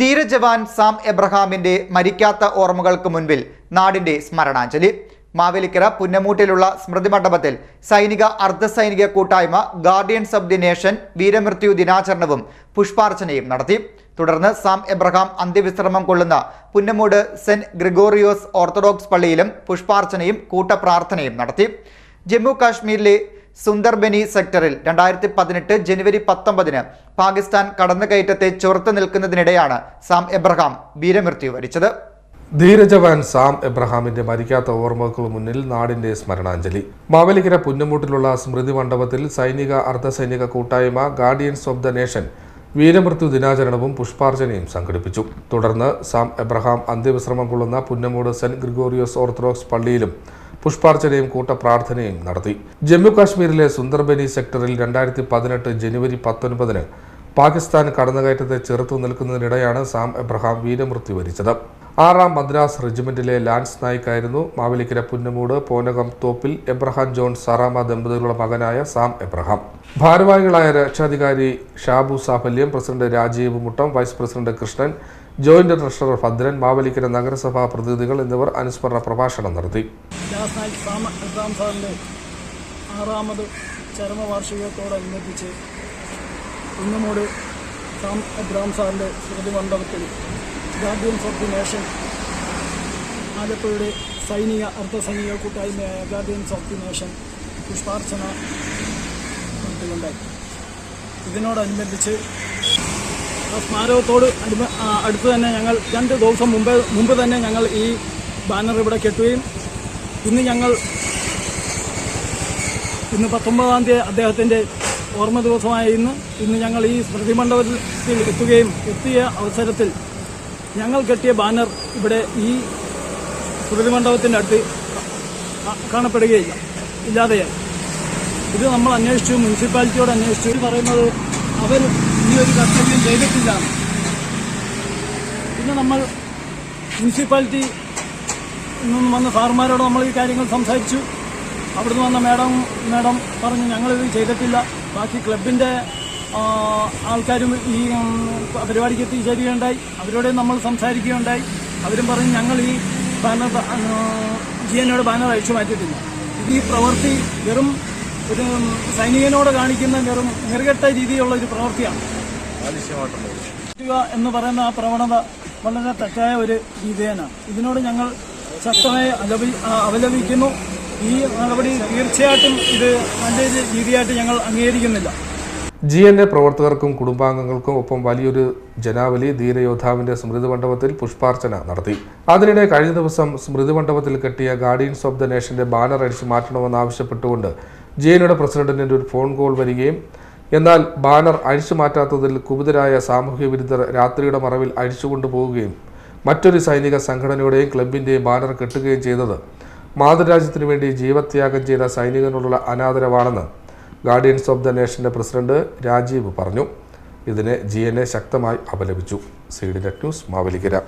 ധീരജവാൻ Sam എബ്രഹാമിന്റെ മരിക്കാത്ത ഓർമ്മകൾക്ക് മുൻപിൽ നാടിന്റെ സ്മരണാഞ്ജലി. മാവേലിക്കര പുന്നമൂട്ടിലുള്ള സ്മൃതി മണ്ഡപത്തിൽ സൈനിക അർദ്ധസൈനിക കൂട്ടായ്മ ഗാർഡിയൻസ് ഓഫ് ദി നേഷൻ വീരമൃത്യു ദിനാചരണവും പുഷ്പാർച്ചനയും നടത്തി. തുടർന്ന് സാം എബ്രഹാം അന്ത്യവിശ്രമം കൊള്ളുന്ന പുന്നമൂട് സെന്റ് ഗ്രിഗോറിയോസ് ഓർത്തഡോക്സ് പള്ളിയിലും പുഷ്പാർച്ചനയും കൂട്ടപ്രാർത്ഥനയും നടത്തി. ജമ്മു കാശ്മീരിലെ സുന്ദർബനി സെക്ടറിൽ രണ്ടായിരത്തി പതിനെട്ട് ജനുവരി പത്തൊമ്പതിന് പാകിസ്ഥാൻ കടന്നുകയറ്റത്തെ ചെറുത്തു നിൽക്കുന്നതിനിടെയാണ് സാം എബ്രഹാം വീരമൃത്യു വരിച്ചത്. ധീരജവാൻ സാം എബ്രഹാമിന്റെ മരിക്കാത്ത ഓർമ്മകൾക്ക് മുന്നിൽ നാടിന്റെ സ്മരണാഞ്ജലി. മാവേലിക്കര പുന്നമൂട്ടിലുള്ള സ്മൃതി മണ്ഡപത്തിൽ സൈനിക അർദ്ധസൈനിക കൂട്ടായ്മ ഗാർഡിയൻസ് ഓഫ് ദ നേഷൻ വീരമൃത്യു ദിനാചരണവും പുഷ്പാർച്ചനയും സംഘടിപ്പിച്ചു. തുടർന്ന് സാം എബ്രഹാം അന്ത്യവിശ്രമം കൊള്ളുന്ന പുന്നമൂട് സെന്റ് ഗ്രിഗോറിയോസ് ഓർത്തഡോക്സ് പള്ളിയിലും പുഷ്പാർച്ചനയും കൂട്ടപ്രാർത്ഥനയും നടത്തി. ജമ്മുകാശ്മീരിലെ സുന്ദർബനി സെക്ടറിൽ രണ്ടായിരത്തി പതിനെട്ട് ജനുവരി പത്തൊൻപതിന് പാകിസ്ഥാൻ കടന്നുകയറ്റത്തെ ചെറുത്തു നിൽക്കുന്നതിനിടെയാണ് സാം എബ്രഹാം വീരമൃത്യു വരിച്ചത്. ആറാം മദ്രാസ് റെജിമെന്റിലെ ലാൻസ് നായിക്കായിരുന്നു മാവലിക്കര പുന്നമൂട് പോനകം തോപ്പിൽ എബ്രഹാം ജോൺ സാറാമ ദമ്പതികളുടെ മകനായ സാം എബ്രഹാം. ഭാരവാഹികളായ രക്ഷാധികാരി Shabu Saphalyam president Rajeev Muttam vice president Krishnan joint treasurer Bhadran Mavelikara നഗരസഭാ പ്രതിനിധികൾ എന്നിവർ അനുസ്മരണ പ്രഭാഷണം നടത്തി. ആറാമത് ചരമവാർഷികത്തോടനുബന്ധിച്ച് കുന്നമൂട് സാം എബ്രാം സാറിന്റെ സ്മൃതി മണ്ഡപത്തിൽ ഗാർഡിയൻസ് ഓഫ് ദി നേഷൻ ആലപ്പുഴയുടെ സൈനിക അർദ്ധസൈനിക കൂട്ടായ്മയായ ഗാർഡിയൻസ് ഓഫ് ദി നേഷൻ പുഷ്പാർച്ചന നടത്തുകയുണ്ടായി. ഇതിനോടനുബന്ധിച്ച് സ്മാരകത്തോട് അടുമ അടുത്ത് തന്നെ ഞങ്ങൾ രണ്ട് ദിവസം മുമ്പ് മുമ്പ് തന്നെ ഞങ്ങൾ ഈ ബാനർ ഇവിടെ കെട്ടുകയും ഇന്ന് ഞങ്ങൾ ഇന്ന് പത്തൊമ്പതാം തീയതി അദ്ദേഹത്തിന്റെ ഓർമ്മ ദിവസമായ ഇന്ന് ഇന്ന് ഞങ്ങൾ ഈ സ്മൃതി മണ്ഡപത്തിൽ എത്തുകയും എത്തിയ അവസരത്തിൽ ഞങ്ങൾ കെട്ടിയ ബാനർ ഇവിടെ ഈ സ്മൃതി മണ്ഡപത്തിന്റെ അടുത്ത് കാണപ്പെടുകയില്ല. ഇല്ലാതെയായി. ഇത് നമ്മൾ അന്വേഷിച്ചു മുനിസിപ്പാലിറ്റിയോട് അന്വേഷിച്ചു. പറയുന്നത് അവർ ഈ ഒരു കർത്തവ്യം ചെയ്തിട്ടില്ല. പിന്നെ നമ്മൾ മുനിസിപ്പാലിറ്റി നിന്നും വന്ന സാറുമാരോട് നമ്മൾ ഈ കാര്യങ്ങൾ സംസാരിച്ചു. അവിടുന്ന് വന്ന മേഡം മേഡം പറഞ്ഞു ഞങ്ങളിത് ചെയ്തിട്ടില്ല. ബാക്കി ക്ലബിന്റെ ആൾക്കാരും ഈ പരിപാടിക്ക് എത്തിച്ചേരുകയുണ്ടായി. അവരോട് നമ്മൾ സംസാരിക്കുകയുണ്ടായി. അവരും പറഞ്ഞു ഞങ്ങൾ ഈ ബാനർ ജി ബാനർ അഴിച്ചു മാറ്റിയിട്ടില്ല. ഈ പ്രവൃത്തി വെറും സൈനികനോട് കാണിക്കുന്ന വെറും നെറുകെട്ട രീതിയിലുള്ള ഒരു പ്രവൃത്തിയാണ്. എന്ന് പറയുന്ന ആ പ്രവണത വളരെ തെറ്റായ ഒരു രീതിയാണ്. ഇതിനോട് ഞങ്ങൾ ശക്തമായി അപലപിക്കുന്നു ഈ നടപടി തീർച്ചയായിട്ടും ഇത് നല്ലൊരു രീതിയായിട്ട് ഞങ്ങൾ അംഗീകരിക്കുന്നില്ല. ജി എൻ എ പ്രവർത്തകർക്കും കുടുംബാംഗങ്ങൾക്കും ഒപ്പം വലിയൊരു ജനാവലി ധീരയോദ്ധാവിന്റെ സ്മൃതി മണ്ഡപത്തിൽ പുഷ്പാർച്ചന നടത്തി. അതിനിടെ കഴിഞ്ഞ ദിവസം സ്മൃതി മണ്ഡപത്തിൽ കെട്ടിയ ഗാർഡിയൻസ് ഓഫ് ദ നേഷന്റെ ബാനർ അടിച്ചു മാറ്റണമെന്നാവശ്യപ്പെട്ടുകൊണ്ട് ജി പ്രസിഡന്റിന്റെ ഒരു ഫോൺ കോൾ വരികയും എന്നാൽ ബാനർ അഴിച്ചു മാറ്റാത്തതിൽ കുപിതരായ സാമൂഹ്യ വിരുദ്ധർ രാത്രിയുടെ മറവിൽ അഴിച്ചുകൊണ്ടുപോവുകയും മറ്റൊരു സൈനിക സംഘടനയുടെയും ക്ലബിന്റെയും ബാനർ കെട്ടുകയും ചെയ്തത് മാതൃരാജ്യത്തിനു വേണ്ടി ജീവത്യാഗം ചെയ്ത സൈനികനോടുള്ള അനാദരവാണെന്ന് ഗാർഡിയൻസ് ഓഫ് ദ നേഷന്റെ പ്രസിഡന്റ് രാജീവ് പറഞ്ഞു. ഇതിനെ ജി എൻ എ ശക്തമായി അപലപിച്ചു. C D news Mavelikara.